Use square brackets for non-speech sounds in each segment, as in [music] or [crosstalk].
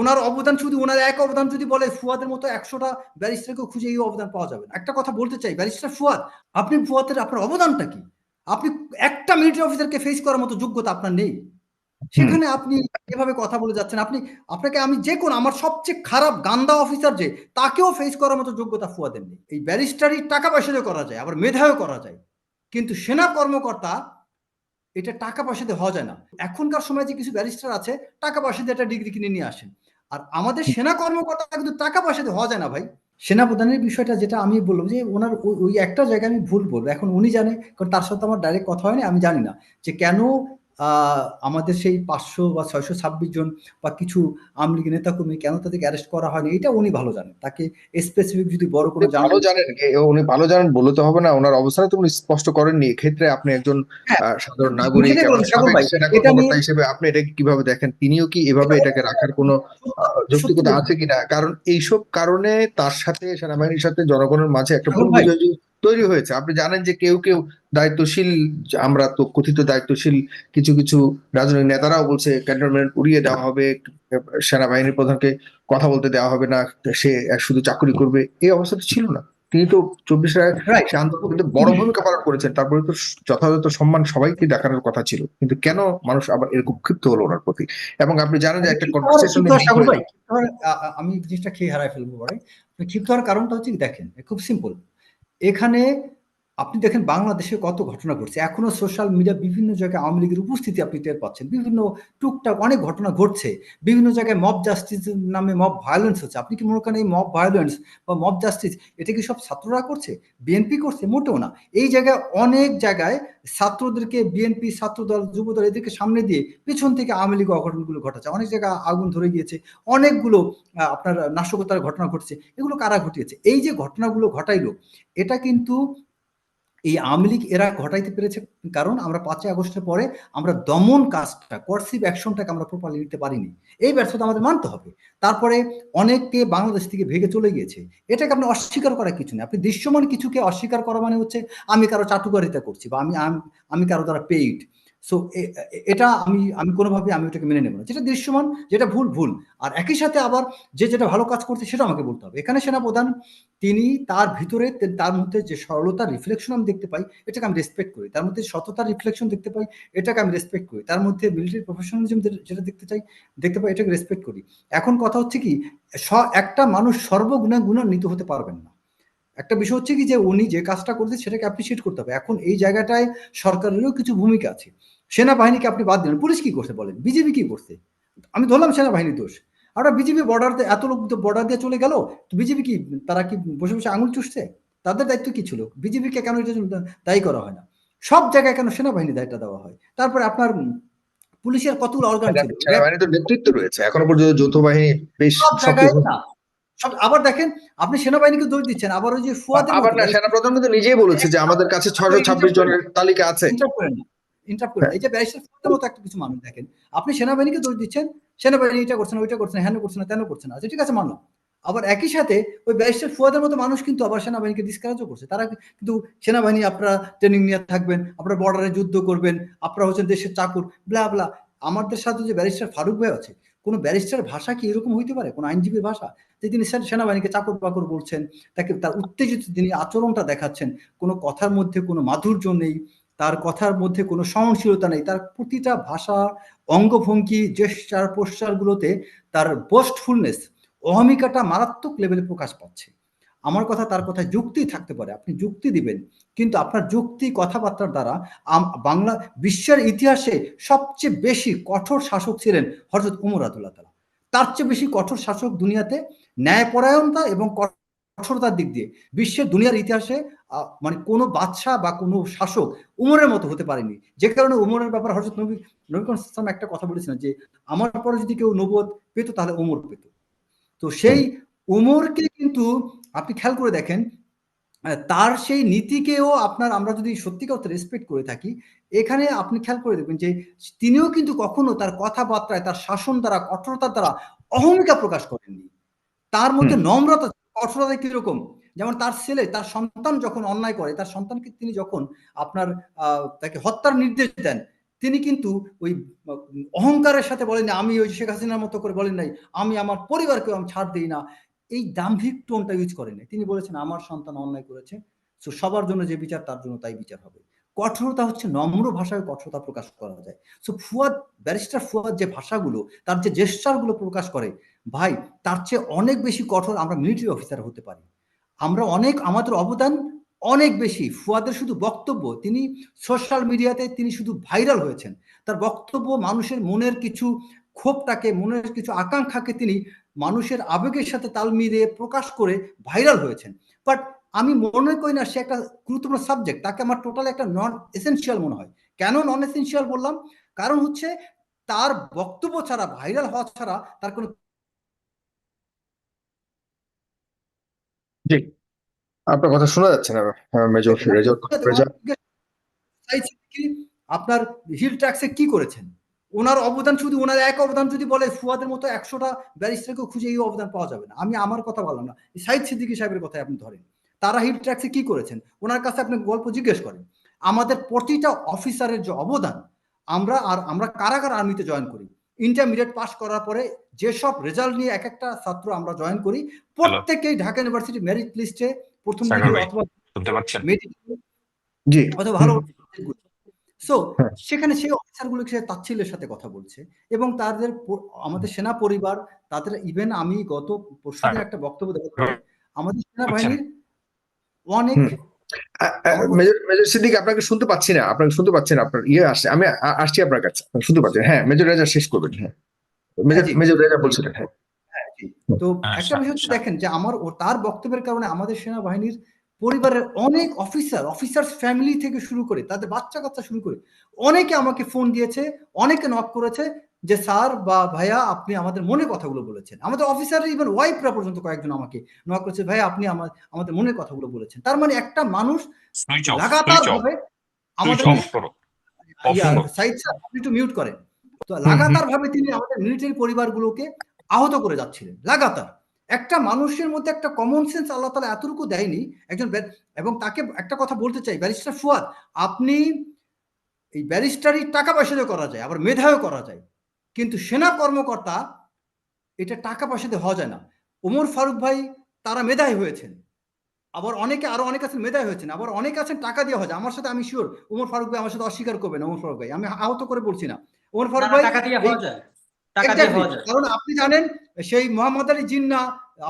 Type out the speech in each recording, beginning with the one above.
ওনার অবদান শুধু ওনার এক অবদান যদি বলে ফুয়াদের মতো একশোটা ব্যারিস্টারকে খুঁজে এই অবদান পাওয়া যাবে একটা কথা বলতে চাই ব্যারিস্টার ফুয়াদ আপনি ফুয়াদের আপনার অবদানটা কি? আপনি একটা মিলিটারি অফিসারকে ফেস করার মতো যোগ্যতা আপনার নেই। সেখানে আপনি এভাবে কথা বলে যাচ্ছেন। আপনি আপনাকে আমি যে কোন আমার সবচেয়ে খারাপ গান্দা অফিসার যে তাকেও ফেস করার মতো যোগ্যতা ফুয়াদের নেই। এই ব্যারিস্টারি টাকা পয়সা দিয়ে করা যায় আবার মেধাও করা যায়। কিন্তু সেনা কর্মকর্তা এটা টাকা পয়সা দিয়ে হওয়া যায় না। এখনকার সময় যে কিছু ব্যারিস্টার আছে টাকা পয়সা দিয়ে একটা ডিগ্রি কিনে নিয়ে আসেন। আর আমাদের সেনা কর্মকর্তা কিন্তু টাকা পয়সা দিয়ে হওয়া যায় না ভাই। সেনাপ্রধানের বিষয়টা যেটা আমি বললাম যে ওনার ওই একটা জায়গায় আমি ভুল বলব। এখন উনি জানে, কারণ তার সাথে আমার ডাইরেক্ট কথা হয়নি, আমি জানি না যে কেন আমাদের সেই পাঁচশো বা ছয়শো ছাব্বিশ জন বা কিছু আওয়ামী লীগের নেতাকর্মী কেন তাদেরকে অ্যারেস্ট করা হয়নি? এটা উনি ভালো জানেন। তাকে স্পেসিফিক যদি বড় করে ভালো জানেন উনি ভালো জানেন বলে তো হবে না। ওনার অবস্থানে তো উনি স্পষ্ট করেননি। এক্ষেত্রে আপনি একজন হ্যাঁ, সাধারণ নাগরিক হিসেবে আপনি এটাকে কীভাবে দেখেন? তিনিও কি এভাবে এটাকে রাখার কোনো যৌক্তিকতা আছে কিনা? কারণ এইসব কারণে তার সাথে সেনাবাহিনীর সাথে জনগণের মাঝে একটা ভুল তৈরি হয়েছে। আপনি জানেন যে কেউ কেউ দায়িত্বশীল আমরা তো কথিত দায়িত্বশীল কিছু কিছু রাজনৈতিক নেতারাও বলছে ক্যান্টনমেন্ট উড়িয়ে দেওয়া হবে সেনাবাহিনীর প্রধানকে কথা বলতে দেওয়া হবে না সে শুধু চাকরি করবে। এই অবস্থাটা ছিল না। তিনি তো চব্বিশ সে আন্দোলন বড় ভূমিকা পালন করেছেন তারপরে তো যথাযথ সম্মান সবাইকে দেখানোর কথা ছিল। কিন্তু কেন মানুষ আবার এরকম ক্ষিপ্ত হলো ওনার প্রতি? এবং আপনি জানেন যে একটা আমি জিনিসটা খেয়ে হারাই ফেলব পরে। ক্ষিপ্ত হওয়ার কারণটা হচ্ছে দেখেন খুব সিম্পল এখানে আপনি দেখেন বাংলাদেশে কত ঘটনা ঘটছে। এখনও সোশ্যাল মিডিয়া বিভিন্ন জায়গায় আওয়ামী লীগের উপস্থিতি আপনি টের পাচ্ছেন। বিভিন্ন টুকটাক অনেক ঘটনা ঘটছে। বিভিন্ন জায়গায় মব জাস্টিস নামে মব ভায়োলেন্স হচ্ছে। আপনি কি মনে করেন এই মব ভায়োলেন্স বা মব জাস্টিস এটা কি সব ছাত্ররা করছে? বিএনপি করছে? মোটেও না। এই জায়গায় অনেক জায়গায় ছাত্রদেরকে বিএনপি ছাত্রদল, যুবদল এদেরকে সামনে দিয়ে পেছন থেকে আওয়ামী লীগ অঘটনগুলো ঘটাচ্ছে। অনেক জায়গায় আগুন ধরে গিয়েছে। অনেকগুলো আপনার নাশকতার ঘটনা ঘটছে। এগুলো কারা ঘটিয়েছে? এই যে ঘটনাগুলো ঘটাইলো, এটা কিন্তু এই আওয়ামী লীগ এরা ঘটাইতে পেরেছে কারণ আমরা পাঁচই আগস্টের পরে আমরা দমন কাজটা কর্সিভ অ্যাকশনটাকে আমরা প্রপারলি নিতে পারিনি। এই ব্যর্থতা আমাদের মানতে হবে। তারপরে অনেককে বাংলাদেশ থেকে ভেঙে চলে গিয়েছে। এটাকে আপনি অস্বীকার করার কিছু নেই। আপনি দৃশ্যমান কিছুকে অস্বীকার করা মানে হচ্ছে, আমি কারও চাটুকারিতা করছি বা আমি আমি কারও দ্বারা পেইড সো এটা আমি আমি কোনোভাবে আমি ওটাকে মেনে নেব না। যেটা দৃশ্যমান, যেটা ভুল ভুল। আর একই সাথে আবার যে যেটা ভালো কাজ করছে সেটা আমাকে বলতে হবে। এখানে সেনাপ্রধান, তিনি তার ভিতরে তার মধ্যে যে সরলতার রিফ্লেকশন আমি দেখতে পাই, এটাকে আমি রেসপেক্ট করি। তার মধ্যে সততার রিফ্লেকশন দেখতে পাই, এটাকে আমি রেসপেক্ট করি। তার মধ্যে মিলিটারি প্রফেশনালিজম যেটা দেখতে চাই, দেখতে পাই, এটাকে রেসপেক্ট করি। এখন কথা হচ্ছে কি একটা মানুষ সর্বগুণা গুণান্বিত হতে পারবেন না। একটা বিষয় হচ্ছে কি যে উনি যে কাজটা করছে সেটাকে অ্যাপ্রিসিয়েট করতে হবে। এখন এই জায়গাটায় সরকারেরও কিছু ভূমিকা আছে। সেনাবাহিনীকে আপনি বাদ দিলেন। পুলিশ কি করছে বলেন? বিজেপি কি করছে? আমি ধরলাম সেনাবাহিনীর দোষ। আমরা বিজেপি বর্ডার এত লোক বর্ডার দিয়ে চলে গেল তো বিজেপি কি তারা কি বসে বসে আঙুল চুষছে? তাদের দায়িত্ব কি ছিল? বিজেপিকে কেন এটা দায়ী করা হয় না? সব জায়গায় কেন সেনাবাহিনী দায়িত্ব দেওয়া হয়? তারপরে আপনার পুলিশের কতগুলো অর্গান ছিল? নেতৃত্ব রয়েছে। এখনও পর্যন্ত যৌথ বাহিনী বেশ সব জায়গায় না। সব আবার দেখেন আপনি সেনাবাহিনীকে দোষ দিচ্ছেন আবার ওই যে ফুয়াদ আবার না সেনাপ্রধান কিন্তু নিজেই বলেছে যে আমাদের কাছে ছয়শো ছাব্বিশ জনের তালিকা আছে। ইন্টারাপ্ট করে এই যে ব্যারিস্টার মতো একটা কিছু মানুষ দেখেন আপনি সেনাবাহিনীকে দোষ দিচ্ছেন সেনাবাহিনী এটা করছে না ওইটা করছে না করছে না তেন করছে না। আচ্ছা ঠিক আছে মানলাম। আবার একই সাথে ওই ব্যারিস্টার ফুয়াদের মতো মানুষ কিন্তু আবার সেনাবাহিনীকে ডিসকারেজও করছে। তারা কিন্তু সেনাবাহিনী আপনারা ট্রেনিং নিয়ে থাকবেন আপনারা বর্ডারে যুদ্ধ করবেন আপনারা হচ্ছেন দেশের চাকুর ব্লা ব্লা আমাদের সাথে যে ব্যারিস্টার ফারুক ভাই আছে কোনো ব্যারিস্টার ভাষা কি এরকম হইতে পারে? কোনো আইনজীবীর ভাষা? যে তিনি সেনাবাহিনীকে চাকর বাকর বলছেন তাকে তার উত্তেজিত তিনি আচরণটা দেখাচ্ছেন, কোনো কথার মধ্যে কোনো মাধুর্য নেই, তার কথার মধ্যে কোনো সহনশীলতা নেই, তার প্রতিটা ভাষা, অঙ্গভঙ্গি জেস্টার পোস্টারগুলোতে তার বোস্টফুলনেস অহমিকাটা মারাত্মক লেভেলে প্রকাশ পাচ্ছে। আমার কথা তার কথায় যুক্তি থাকতে পারে, আপনি যুক্তি দিবেন। কিন্তু আপনার যুক্তি, কথাবার্তার দ্বারা বাংলা বিশ্বের ইতিহাসে সবচেয়ে বেশি কঠোর শাসক ছিলেন হজরত উমর আদুল্লাহ তালা তার চেয়ে বেশি কঠোর শাসক দুনিয়াতে ন্যায়পরায়ণতা এবং কঠোরতার দিক দিয়ে। বিশ্বের দুনিয়ার ইতিহাসে মানে কোনো বাদশাহ বা কোনো শাসক উমরের মতো হতে পারেনি। যে কারণে উমরের ব্যাপারে হজরত নবী নবী একটা কথা বলেছিলেন যে, আমার পরে যদি কেউ নবদ পেত তাহলে উমর পেত। তো সেই উমরকে কিন্তু আপনি খেয়াল করে দেখেন তার সেই নীতিকেও আপনার আমরা যদি সত্যিকার অর্থে রেসপেক্ট করে থাকি এখানে আপনি খেয়াল করে দেখবেন যে তিনিও কিন্তু কখনো তার কথাবার্তায় তার শাসন দ্বারা কঠোরতার দ্বারা অহমিকা প্রকাশ করেননি। তার মধ্যে নম্রতা কঠোরতা কীরকম? যেমন তার ছেলে তার সন্তান যখন অন্যায় করে তার সন্তানকে তিনি যখন আপনার তাকে হত্যার নির্দেশ দেন তিনি কিন্তু ওই অহংকারের সাথে বলেন আমি ওই শেখ হাসিনার মতো করে বলেন নাই আমি আমার পরিবারকে আমি ছাড় দিই না। এই দাম্ভিক টোনটা ইউজ করেনি তিনি বলেছেন, আমার সন্তান অন্যায় করেছে তো সবার জন্য যে বিচার, তার জন্য তাই বিচার হবে। কঠোরতা হচ্ছে নম্র ভাষায় কঠোরতা প্রকাশ করা যায়। সো ফুয়াদ, ব্যারিস্টার ফুয়াদ যে ভাষাগুলো, তার যে জেস্টারগুলো প্রকাশ করে, ভাই, তার চেয়ে অনেক বেশি কঠোর আমরা মিলিটারি অফিসার হতে পারি। আমরা অনেক, আমাদের অবদান অনেক বেশি। ফুয়াদের শুধু বক্তব্য, তিনি সোশ্যাল মিডিয়াতে তিনি শুধু ভাইরাল হয়েছেন। তার বক্তব্য মানুষের মনের কিছু ক্ষোভটাকে, মনের কিছু আকাঙ্ক্ষাকে তিনি মানুষের আবেগের সাথে তাল মিলিয়ে প্রকাশ করে ভাইরাল হয়েছেন। বাট আমি মনে করি না সে একটা গুরুত্বপূর্ণ সাবজেক্ট তাকে আমার টোটাল একটা নন এসেন্সিয়াল মনে হয়। কেন নন এসেন্সিয়াল বললাম? কারণ হচ্ছে তার বক্তব্য ছাড়া ভাইরাল হওয়া ছাড়া তার কোনো জি। আপনার কথা শোনা যাচ্ছে না মেজর রেজর আপনার হিল ট্যাক্সে কি করেছেন? ওনার অবদান শুধু ওনার এক অবদান যদি বলে ফুয়াদের মতো একশোটা ব্যারিস্টারকে খুঁজে এই অবদান পাওয়া যাবে না। আমি আমার কথা বললাম না। সাইদ সিদ্দিকী সাহেবের কথাই আপনি ধরেন। তারা হিট ট্যাক্সে কি করেছেন? ওনার কাছে আপনি গল্প জিজ্ঞেস করেন। আমাদের প্রতিটা অফিসারের যে অবদান আমরা আর আমরা কারাগার আর্মিতে জয়েন করি। ইন্টারমিডিয়েট পাস করার পরে যেসব রেজাল্ট নিয়ে এক একটা ছাত্র আমরা জয়েন করি প্রত্যেকেই ঢাকা ইউনিভার্সিটি মেরিট লিস্টে প্রথম অথবা জি। অথবা ভালো সো [laughs] হ্যাঁ। সেখানে সেই অফিসারগুলো সে তাচ্ছিল্যের সাথে কথা বলছে এবং তাদের আমাদের সেনা পরিবার তাদের ইভেন আমি গত পরশুদিন একটা বক্তব্য দেওয়ার আমাদের সেনাবাহিনীর অনেক মেজর মেজর সিদ্দিক আপনাকে শুনতে পাচ্ছি না আপনাকে শুনতে পাচ্ছেন আপনার ইয়ে আসছে আমি আসছি আপনার কাছে শুনতে পাচ্ছেন হ্যাঁ মেজর রেজা শেষ করবেন হ্যাঁ। মেজর মেজর রেজা বলছিলেন হ্যাঁ। তো হ্যাঁ, একটা বিষয় হচ্ছে দেখেন যে আমার তার বক্তব্যের কারণে আমাদের সেনাবাহিনীর পরিবারের অনেক অফিসার অফিসার ফ্যামিলি থেকে শুরু করে তাদের বাচ্চা কাচ্চা শুরু করে অনেকে আমাকে ফোন দিয়েছে অনেকে নক করেছে যে স্যার বা ভাইয়া আপনি আমাদের মনে কথাগুলো বলেছেন। আমাদের অফিসার ইভেন ওয়াইফরা পর্যন্ত কয়েকজন আমাকে নক করেছে ভাইয়া আপনি আমার আমাদের মনের কথাগুলো বলেছেন। তার মানে একটা মানুষ লাগাতার ভাবে আমাদের স্যার আপনি একটু মিউট করেন। তো লাগাতার ভাবে তিনি আমাদের মিলিটারি পরিবারগুলোকে আহত করে যাচ্ছিলেন লাগাতার। একটা মানুষের মধ্যে একটা কমন সেন্স আল্লাহ তালা এতটুকু দেয়নি। একজন এবং তাকে একটা কথা বলতে চাই ব্যারিস্টার ফুয়াদ আপনি এই ব্যারিস্টারি টাকা পয়সা দিয়ে করা যায় আবার মেধাও করা যায় কিন্তু সেনা কর্মকর্তা এটা টাকা পয়সা দিয়ে হওয়া যায় না। ওমর ফারুক ভাই তারা মেধায় হয়েছেন আবার অনেকে আরও অনেক আছেন মেধাই হয়েছেন আবার অনেক আছেন টাকা দিয়ে হয় আমার সাথে আমি শিওর ওমর ফারুক ভাই আমার সাথে অস্বীকার করবেন ওমর ফারুক ভাই। আমি আহত করে বলছি না। ওমর ফারুক ভাই টাকা দিয়ে এই- যায়। টাকা দিয়ে হওয়া যায়। কারণ আপনি জানেন সেই মোহাম্মদ আলী জিন্না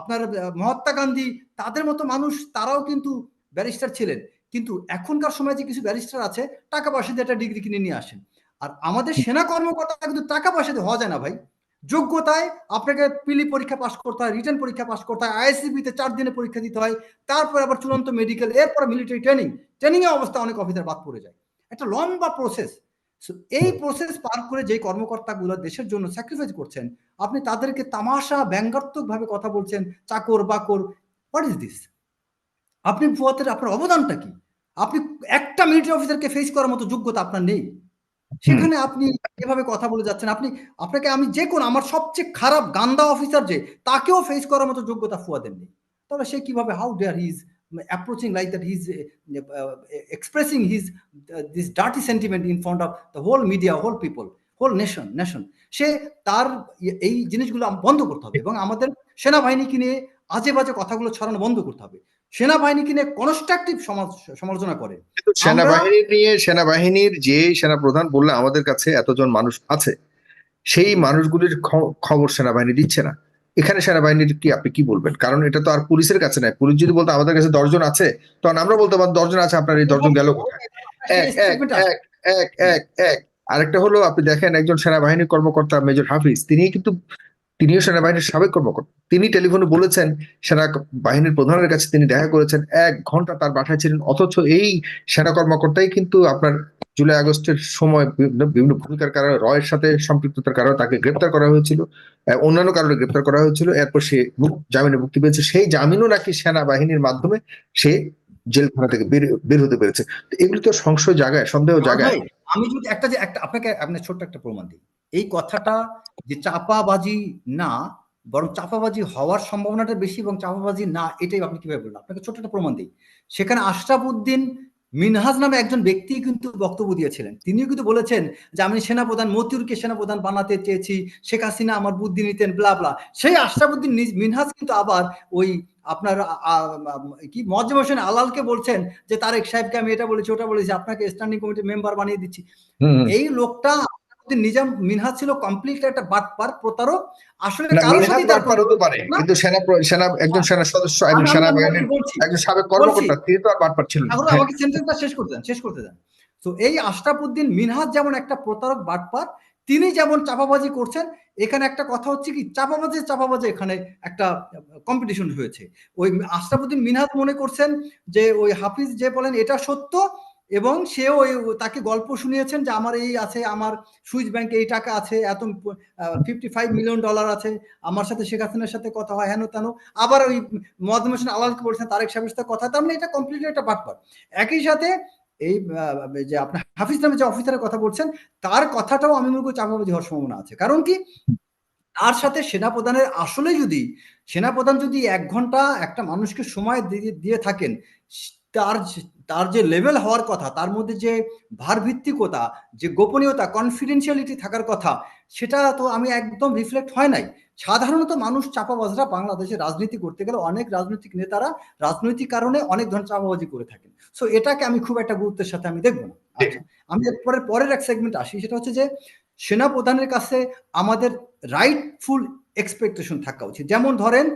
আপনার মহাত্মা গান্ধী তাদের মতো মানুষ তারাও কিন্তু ব্যারিস্টার ছিলেন। কিন্তু এখনকার সময় যে কিছু ব্যারিস্টার আছে টাকা পয়সা দিয়ে একটা ডিগ্রি কিনে নিয়ে আসেন। আর আমাদের সেনা কর্মকর্তা কিন্তু টাকা পয়সা দিয়ে হওয়া যায় না ভাই। যোগ্যতায় আপনাকে পিলি পরীক্ষা পাস করতে হয় রিটার্ন পরীক্ষা পাস করতে হয় আইএসসিবি তে চার দিনে পরীক্ষা দিতে হয় তারপর আবার চূড়ান্ত মেডিকেল এরপর মিলিটারি ট্রেনিং ট্রেনিং এর অবস্থা অনেক অফিসার বাদ পড়ে যায়। একটা লম্বা প্রসেস এই প্রসেস পার করে যে কর্মকর্তাগুলো দেশের জন্য স্যাক্রিফাইস করছেন আপনি তাদেরকে তামাশা ব্যঙ্গাত্মক ভাবে কথা বলছেন চাকর বাকর হোয়াট ইজ দিস আপনি ফুয়াতের আপনার অবদানটা কি? আপনি একটা মিলিটারি অফিসারকে ফেস করার মতো যোগ্যতা আপনার নেই। সেখানে আপনি এভাবে কথা বলে যাচ্ছেন আপনি আপনাকে আমি যে কোন আমার সবচেয়ে খারাপ গান্দা অফিসার যে তাকেও ফেস করার মতো যোগ্যতা ফুয়াদের নেই। তাহলে সে কীভাবে how dare his approaching like that his expressing his this dirty sentiment in front of the whole media whole people whole nation nation সে তার এই জিনিসগুলো বন্ধ করতে হবে এবং আমাদের সেনাবাহিনীকে নিয়ে আজে বাজে কথাগুলো ছড়ানো বন্ধ করতে হবে। সেনাবাহিনীকে নিয়ে কনস্ট্রাকটিভ সমালোচনা করে। সেনাবাহিনী নিয়ে সেনাবাহিনীর যে সেনা প্রধান বললে আমাদের কাছে এতজন মানুষ আছে সেই মানুষগুলির খবর সেনাবাহিনী দিচ্ছে না। এখানে সেনাবাহিনীর কি আপনি কি বলবেন? কারণ এটা তো আর পুলিশের কাছে নাই পুলিশ যদি বলতো আমাদের কাছে দশজন আছে তখন আমরা বলতে পারতাম দশজন আছে আপনার এই দশজন গেল কোথায়? এক এক এক এক এক এক। আরেকটা হলো আপনি দেখেন একজন সেনাবাহিনী কর্মকর্তা মেজর হাফিজ তিনি কিন্তু তিনিও সেনাবাহিনীর সাবেক কর্মকর্তা। তিনি টেলিফোনে বলেছেন সেনা বাহিনীর প্রধানের কাছে তিনি দেখা করেছেন এক ঘণ্টা তার বাসায় ছিলেন অথচ এই সেনা কর্মকর্তাই কিন্তু আপনার জুলাই আগস্টের সময় বিভিন্ন ভূমিকার কারণে রয়ের সাথে সম্পৃক্ততার কারণে তাকে গ্রেপ্তার করা হয়েছিল। অন্যান্য কারণে গ্রেপ্তার করা হয়েছিল। এরপর সে জামিনে মুক্তি পেয়েছে। সেই জামিনও নাকি সেনাবাহিনীর মাধ্যমে সে জেলখানা থেকে বের হতে পেরেছে। এগুলো তো সংশয় জায়গায় সন্দেহ জায়গায় আমি যদি একটা যে একটা আপনাকে আপনার ছোট্ট একটা প্রমাণ দিই। এই কথাটা যে চাপাবাজি না বরং চাপাবাজি হওয়ার সম্ভাবনাটা বেশি এবং চাপাবাজি না এটাই আপনি কীভাবে বললেন? আপনাকে ছোট্ট একটা প্রমাণ দিই। সেখানে আশরাফ উদ্দিন মিনহাজ নামে একজন ব্যক্তি কিন্তু বক্তব্য দিয়েছিলেন। তিনিও কিন্তু বলেছেন যে আমি সেনাপ্রধান মতিউরকে সেনাপ্রধান বানাতে চেয়েছি শেখ হাসিনা আমার বুদ্ধি নিতেন ব্লা ব্লা সেই আশরাফুদ্দিন মিনহাজ কিন্তু আবার ওই আপনার কি মজম হোসেন আলালকে বলছেন যে তারেক সাহেবকে আমি এটা বলেছি ওটা বলেছি আপনাকে স্ট্যান্ডিং কমিটির মেম্বার বানিয়ে দিচ্ছি। এই লোকটা নিজাম মিনহাজ ছিল কমপ্লিট একটা বাটপার প্রতারক। আসলে কারোর সাথে তার হতে পারে কিন্তু সেনা সেনা একজন সেনা সদস্য এবং সেনা বাহিনীর একজন সাবেক কর্মকর্তা তিনি তো আর বাটপার ছিলেন না। তাহলে হ্যাঁ। আমাকে সেন্টেন্সটা শেষ করতে দেন শেষ করতে দেন। তো এই আশরাফুদ্দিন মিনহাজ যেমন একটা প্রতারক বাটপার তিনি যেমন চাপাবাজি করছেন এখানে একটা কথা হচ্ছে কি চাপাবাজি চাপাবাজি এখানে একটা কম্পিটিশন হয়েছে। ওই আশরাফুদ্দিন মিনহাজ মনে করছেন যে ওই হাফিজ যে বলেন এটা সত্য এবং সেও ওই, তাকে গল্প শুনিয়েছেন যে আমার এই আছে, আমার সুইচ ব্যাংকে এই টাকা আছে, এত ফিফটি ফাইভ মিলিয়ন ডলার আছে, আমার সাথে শেখ হাসিনার সাথে কথা হয়, হেন তেন। আবার ওই মহাদম হোসেন আলালকে বলছেন, তারেক সাহেবের সাথে কথা তার মানে এটা কমপ্লিটলি একটা বাটপার। একই সাথে এই যে আপনার হাফিজ নামে যে অফিসারের কথা বলছেন, তার কথাটাও আমি মনে করি চাপাবাজি হওয়ার সম্ভাবনা আছে। কারণ কি, তার সাথে সেনাপ্রধানের আসলে যদি, সেনাপ্রধান যদি এক ঘণ্টা একটা মানুষকে সময় দিয়ে থাকেন, তার তার যে লেভেল হওয়ার কথা তার মধ্যে যে ভারভিত্তিকতা যে গোপনীয়তা কনফিডেন্সিয়ালিটি থাকার কথা সেটা তো আমি একদম রিফ্লেক্ট হয় নাই। সাধারণত মানুষ চাপাবাজরা বাংলাদেশে রাজনীতি করতে গেলে অনেক রাজনৈতিক নেতারা রাজনৈতিক কারণে অনেক ধরনের চাপাবাজি করে থাকেন। সো এটাকে আমি খুব একটা গুরুত্বের সাথে আমি দেখব না। আচ্ছা আমি এরপরে পরের এক সেগমেন্ট আসি সেটা হচ্ছে যে সেনা প্রধানের কাছে আমাদের রাইটফুল এক্সপেকটেশন থাকা উচিত। যেমন ধরেন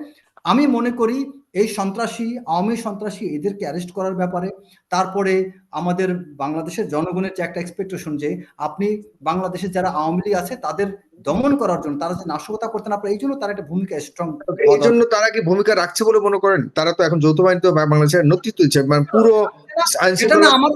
আমি মনে করি এই সন্ত্রাসী আওয়ামী সন্ত্রাসী এদেরকে অ্যারেস্ট করার ব্যাপারে। তারপরে আমাদের বাংলাদেশের জনগণের যে একটা এক্সপেকটেশন যে আপনি বাংলাদেশের যারা আওয়ামী লীগ আছে তাদের দমন করার জন্য তারা যে নাশকতা করতে না পারে এই জন্য তার একটা ভূমিকা স্ট্রং এই জন্য তারা কি ভূমিকা রাখছে বলে মনে করেন? তারা তো এখন যৌথ বাহিনী তো বাংলাদেশের নেতৃত্ব দিচ্ছে মানে পুরো এটা না আমার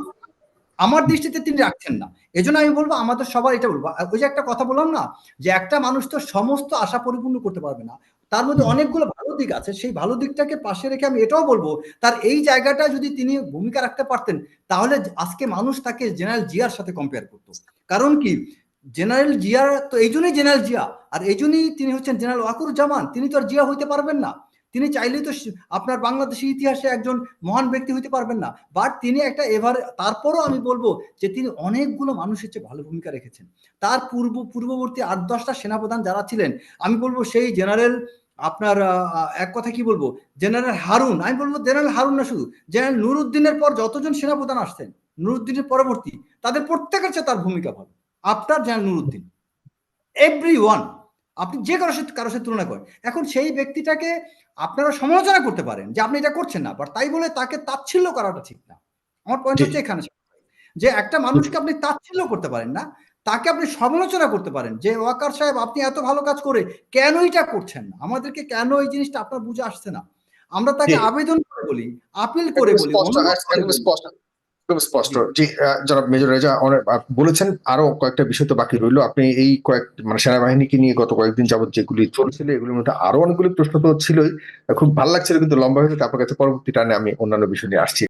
আমার দৃষ্টিতে তিনি রাখছেন না। এজন্য আমি বলব আমাদের সবার এটা বলব। ওই যে একটা কথা বললাম না যে একটা মানুষ তো সমস্ত আশা পরিপূর্ণ করতে পারবে না। তার মধ্যে অনেকগুলো ভালো দিক আছে। সেই ভালো দিকটাকে পাশে রেখে আমি এটাও বলব তার এই জায়গাটা যদি তিনি ভূমিকা রাখতে পারতেন তাহলে আজকে মানুষ তাকে জেনারেল জিয়ার সাথে কম্পেয়ার করতো। কারণ কি? জেনারেল জিয়া তো এই জন্যই জেনারেল জিয়া। আর এই জন্যই তিনি হচ্ছেন জেনারেল ওয়াকুর জামান তিনি তো আর জিয়া হইতে পারবেন না। তিনি চাইলেই তো আপনার বাংলাদেশের ইতিহাসে একজন মহান ব্যক্তি হইতে পারবেন না। বাট তিনি একটা এভার তারপরও আমি বলব যে তিনি অনেকগুলো মানুষের চেয়ে ভালো ভূমিকা রেখেছেন। তার পূর্ব পূর্ববর্তী আট দশটা সেনাপ্রধান যারা ছিলেন, আমি বলব সেই জেনারেল আপনার এক কথা কি বলব? জেনারেল হারুন, আমি বলব জেনারেল হারুন না শুধু জেনারেল নুরুদ্দিনের পর যতজন সেনাপ্রধান আসছেন, নুরুদ্দিনের পরবর্তী, তাদের প্রত্যেকের চেয়ে তার ভূমিকা ভালো। আপনার জেনারেল নুরুদ্দিন। এভরি ওয়ান আপনি যে কারোর সাথে কারোর সাথে তুলনা করেন। এখন সেই ব্যক্তিটাকে আপনারা সমালোচনা করতে পারেন যে আপনি এটা করছেন না বাট তাই বলে তাকে তাচ্ছিল্য করাটা ঠিক না। আমার পয়েন্ট হচ্ছে এখানে যে একটা মানুষকে আপনি তাচ্ছিল্য করতে পারেন না তাকে আপনি সমালোচনা করতে পারেন যে ওয়াকার সাহেব আপনি এত ভালো কাজ করে কেন এটা করছেন না? আমাদেরকে কেন এই জিনিসটা আপনার বুঝে আসছে না? আমরা তাকে আবেদন করে বলি আপিল করে বলি একদম স্পষ্ট। জি। জনাব মেজর রেজা অনেক বলেছেন আরও কয়েকটা বিষয় তো বাকি রইল। আপনি এই কয়েক মানে সেনাবাহিনীকে নিয়ে গত কয়েকদিন যাবত যেগুলি চলছিল এগুলির মধ্যে আরও অনেকগুলি প্রশ্ন তো ছিলই। খুব ভালো লাগছিল কিন্তু লম্বা হয়েছে আপনার কাছে পরবর্তী টানে আমি অন্যান্য বিষয় নিয়ে আসছি।